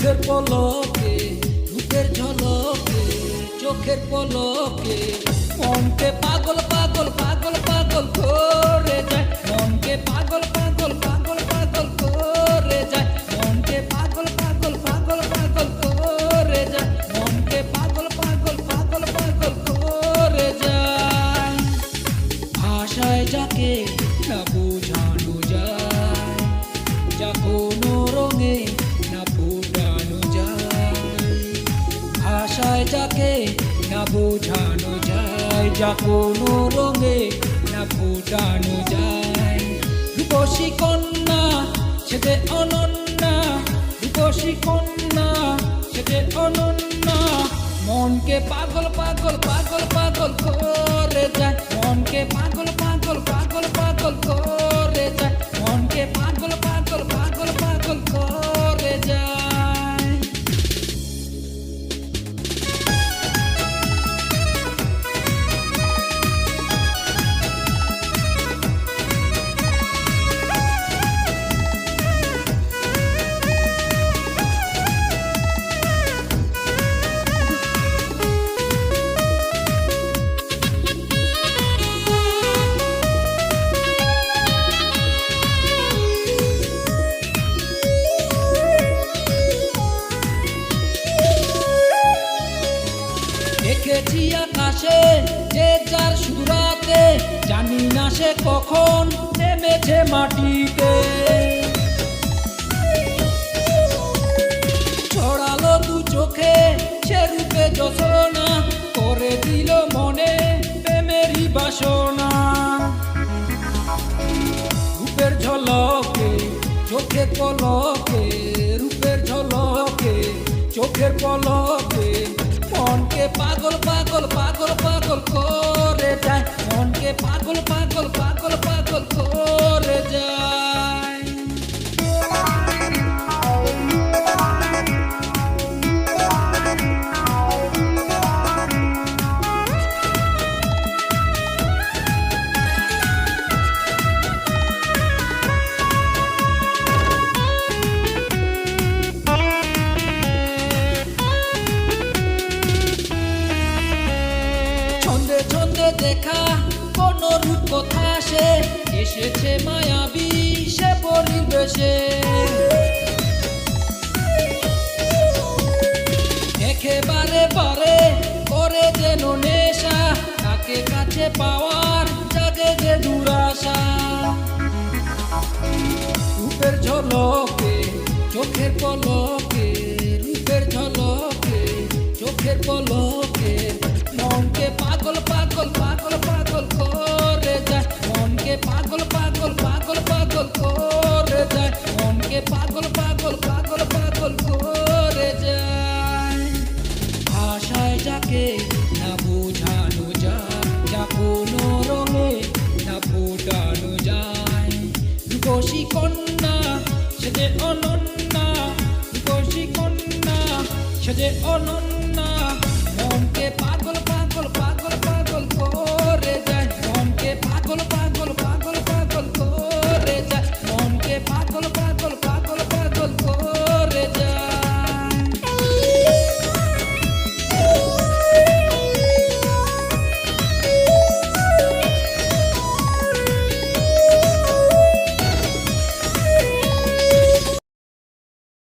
পলকে রূপের ঝলকে, চোখের পলকে। মনকে পাগল পাগল পাগল পাগল করে যায়। মনকে পাগল পাগল পাগল পাগল করে যায়। মনকে পাগল পাগল পাগল পাগল করে যায়। মনকে পাগল পাগল পাগল পাগল করে যায়। ভাষায় যাকে না বোঝানো যায়, যা কোনো রঙে যাকে, না বোঝানো যায় যা কোনো রঙে, না ফোটানো যায়। রূপসী কন্যা সেতে অনন্যা, রূপসী কন্যা সেতে অনন্যা। মনকে পাগল পাগল পাগল পাগল করে যায়। মনকে পাগল পাগল আকাশে যে যার সুরাতে জানি না সে কখন নেমেছে মাটিতে। ছড়ালো দু চোখে, সে রূপে যশোনা, করে দিল মনে প্রেমেরই বাসনা। রূপের ঝলকে, চোখের পলকে, রূপের ঝলকে, চোখের পলকে, মনকে পাগল দেখা কোন রূপ কথা সে। এসেছে মায়াবী, সে পরিবেশে। একেবারে বারে করে যেন নেশা, তাকে কাছে পাওয়ার জাগে যে দুরাশা। রূপের ঝলকে, চোখের পলকে, রূপের ঝলকে, চোখের পলকে। মনকে পাগল পাগল পাগল পাগল করে যায়। ভাষায় যাকে না বোঝানো যায়, যা কোনো রঙে না ফোটানো যায়। রূপসী কন্যা, সে যে অনন্যা রূপসী কন্যা, সে যে অনন্যা